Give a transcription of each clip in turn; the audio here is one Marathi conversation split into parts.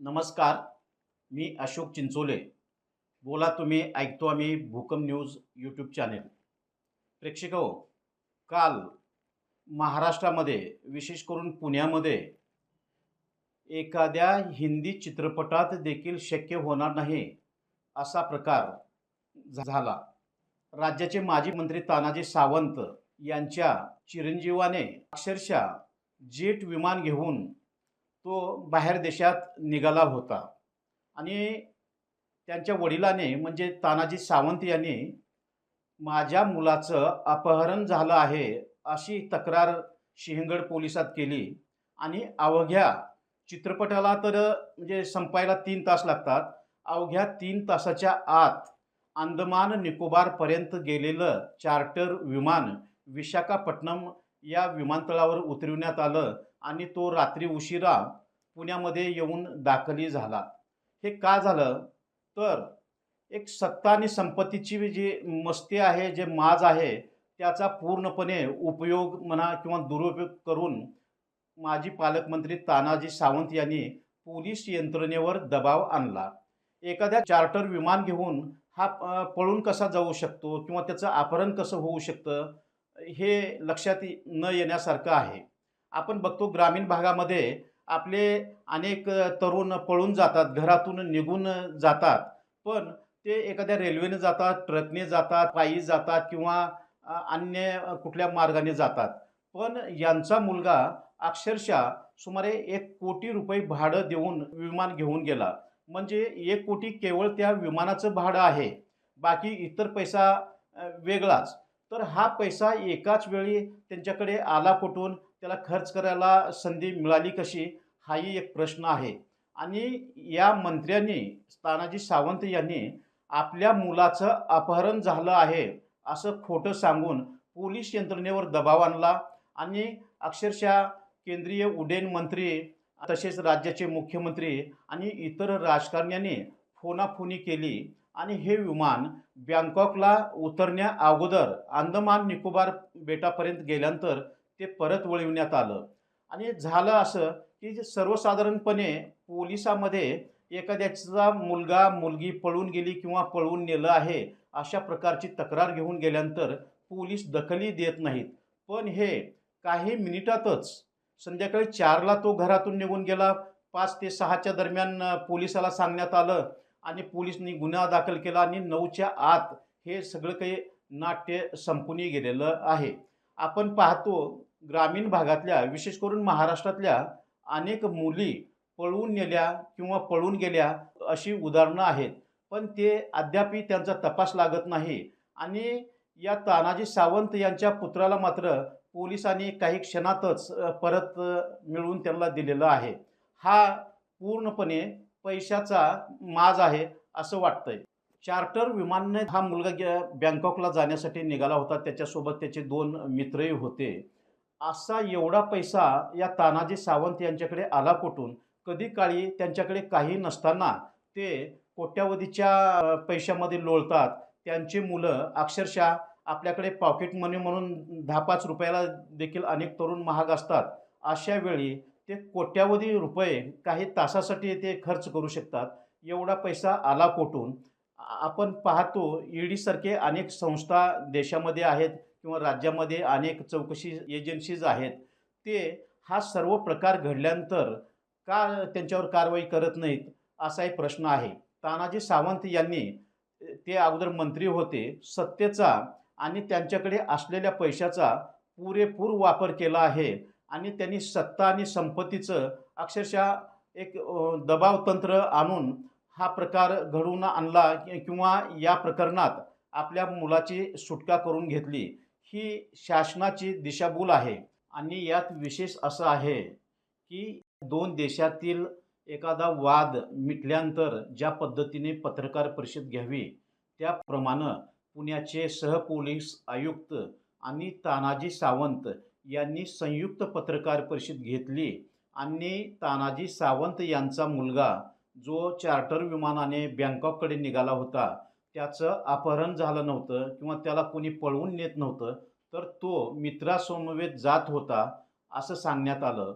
नमस्कार मी अशोक चिंचोले. बोला तुम्ही ऐकतो आम्ही भूकंप न्यूज यूट्यूब चॅनेल प्रेक्षक काल महाराष्ट्रामध्ये विशेष करून पुण्यामध्ये एखाद्या हिंदी चित्रपटात देखील शक्य होणार नाही असा प्रकार झाला. राज्याचे माजी मंत्री तानाजी सावंत यांच्या चिरंजीवाने अक्षरशः जेट विमान घेऊन तो बाहेर देशात निघाला होता. आणि त्यांच्या वडिलाने म्हणजे तानाजी सावंत यांनी माझ्या मुलाचं अपहरण झालं आहे अशी तक्रार सिंहगड पोलिसात केली. आणि अवघ्या चित्रपटाला तर म्हणजे संपायला तीन तास लागतात. अवघ्या तीन तासाच्या आत अंदमान निकोबारपर्यंत गेलेलं चार्टर विमान विशाखापट्टणम या विमानतळावर उतरविण्यात आलं आणि तो रात्री उशिरा पुण्यामध्ये येऊन दाखली झाला. हे का झालं? तर एक सत्ता आणि संपत्तीची जी मस्ती आहे जे माज आहे त्याचा पूर्णपणे उपयोग म्हणा किंवा दुरुपयोग करून माजी पालकमंत्री तानाजी सावंत यांनी पोलीस यंत्रणेवर दबाव आणला. एखाद्या चार्टर विमान घेऊन हा पळून कसा जाऊ शकतो किंवा त्याचं अपहरण कसं होऊ शकतं? हे लक्षात न येण्यासारखं आहे. आपण बघतो ग्रामीण भागामध्ये आपले अनेक तरुण पळून जातात घरातून निघून जातात पण ते एखाद्या रेल्वेने जातात ट्रकने जातात पायी जातात किंवा अन्य कुठल्या मार्गाने जातात. पण यांचा मुलगा अक्षरशः सुमारे एक कोटी रुपये भाडं देऊन विमान घेऊन गेला. म्हणजे एक कोटी केवळ त्या विमानाचं भाडं आहे. बाकी इतर पैसा वेगळाच. तर हा पैसा एकाच वेळी त्यांच्याकडे आला कुठून? त्याला खर्च करायला संधी मिळाली कशी? हाही एक प्रश्न आहे. आणि या मंत्र्यांनी तानाजी सावंत यांनी आपल्या मुलाचं अपहरण झालं आहे असं खोटं सांगून पोलीस यंत्रणेवर दबाव आणला. आणि अक्षरशः केंद्रीय उड्डयन मंत्री तसेच राज्याचे मुख्यमंत्री आणि इतर राजकारण्यांनी फोनाफोनी केली. आणि हे विमान बँकॉकला उतरण्या अगोदर अंदमान निकोबार बेटापर्यंत गेल्यानंतर ते परत वळविण्यात आलं. आणि झालं असं की जे सर्वसाधारणपणे पोलिसामध्ये एखाद्याचा मुलगा मुलगी पळून गेली किंवा पळवून नेलं आहे अशा प्रकारची तक्रार घेऊन गेल्यानंतर पोलीस दखली देत नाहीत. पण हे काही मिनिटातच संध्याकाळी चारला तो घरातून निघून गेला. पाच ते सहाच्या दरम्यान पोलिसाला सांगण्यात आलं आणि पोलिसनी गुन्हा दाखल केला आणि नऊच्या आत हे सगळं काही नाट्य संपून गेलेलं आहे. आपण पाहतो ग्रामीण भागातल्या विशेष करून महाराष्ट्रातल्या अनेक मुली पळून नेल्या किंवा पळून गेल्या अशी उदाहरणं आहेत. पण ते अद्यापही त्यांचा तपास लागत नाही. आणि या तानाजी सावंत यांच्या पुत्राला मात्र पोलिसांनी काही क्षणातच परत मिळवून त्यांना दिलेलं आहे. हा पूर्णपणे पैशाचा माज आहे असं वाटतंय. चार्टर विमानने हा मुलगा बँकॉकला जाण्यासाठी निघाला होता. त्याच्यासोबत त्याचे दोन मित्रही होते. असा एवढा पैसा या तानाजी सावंत यांच्याकडे आला कुठून? कधी काळी त्यांच्याकडे काही नसताना ते कोट्यावधीच्या पैशामध्ये लोळतात. त्यांची मुलं अक्षरशः आपल्याकडे पॉकेट मनी म्हणून दहा पाच रुपयाला देखील अनेक तरुण महाग असतात. अशा वेळी ते कोट्यावधी रुपये काही तासासाठी ते खर्च करू शकतात. एवढा पैसा आला कोठून? आपण पाहतो ईडीसारखे अनेक संस्था देशामध्ये आहेत किंवा राज्यामध्ये अनेक चौकशी एजन्सीज आहेत. ते हा सर्व प्रकार घडल्यानंतर का त्यांच्यावर कारवाई करत नाहीत असा एक प्रश्न आहे. तानाजी सावंत यांनी ते अगोदर मंत्री होते सत्तेचा आणि त्यांच्याकडे असलेल्या पैशाचा पुरेपूर वापर केला आहे. आणि त्यांनी सत्ता आणि संपत्तीचं अक्षरशः एक दबाव तंत्र आणून हा प्रकार घडवून आणला किंवा या प्रकरणात आपल्या मुलाची सुटका करून घेतली. ही शासनाची दिशाभूल आहे. आणि यात विशेष असं आहे की दोन देशातील एखादा वाद मिटल्यानंतर ज्या पद्धतीने पत्रकार परिषद घ्यावी त्याप्रमाणे पुण्याचे सहपोलीस आयुक्त आणि तानाजी सावंत यांनी संयुक्त पत्रकार परिषद घेतली. आणि तानाजी सावंत यांचा मुलगा जो चार्टर विमानाने बँकॉककडे निघाला होता त्याचं अपहरण झालं नव्हतं किंवा त्याला कोणी पळवून नेत नव्हतं तर तो मित्रासमवेत जात होता असं सांगण्यात आलं.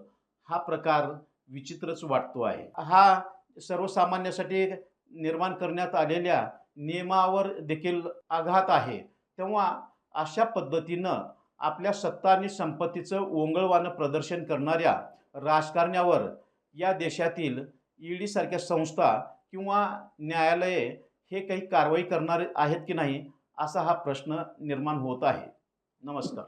हा प्रकार विचित्रच वाटतो आहे. हा सर्वसामान्यासाठी निर्माण करण्यात आलेल्या नियमावर देखील आघात आहे. तेव्हा अशा पद्धतीनं आपल्या सत्ता आणि संपत्तीचं ओंगळवानं प्रदर्शन करणाऱ्या राजकारण्यावर या देशातील ईडी सारख्या संस्था किंवा न्यायालये हे काही कारवाई करणार आहेत की नाही असा हा प्रश्न निर्माण होत आहे. नमस्कार.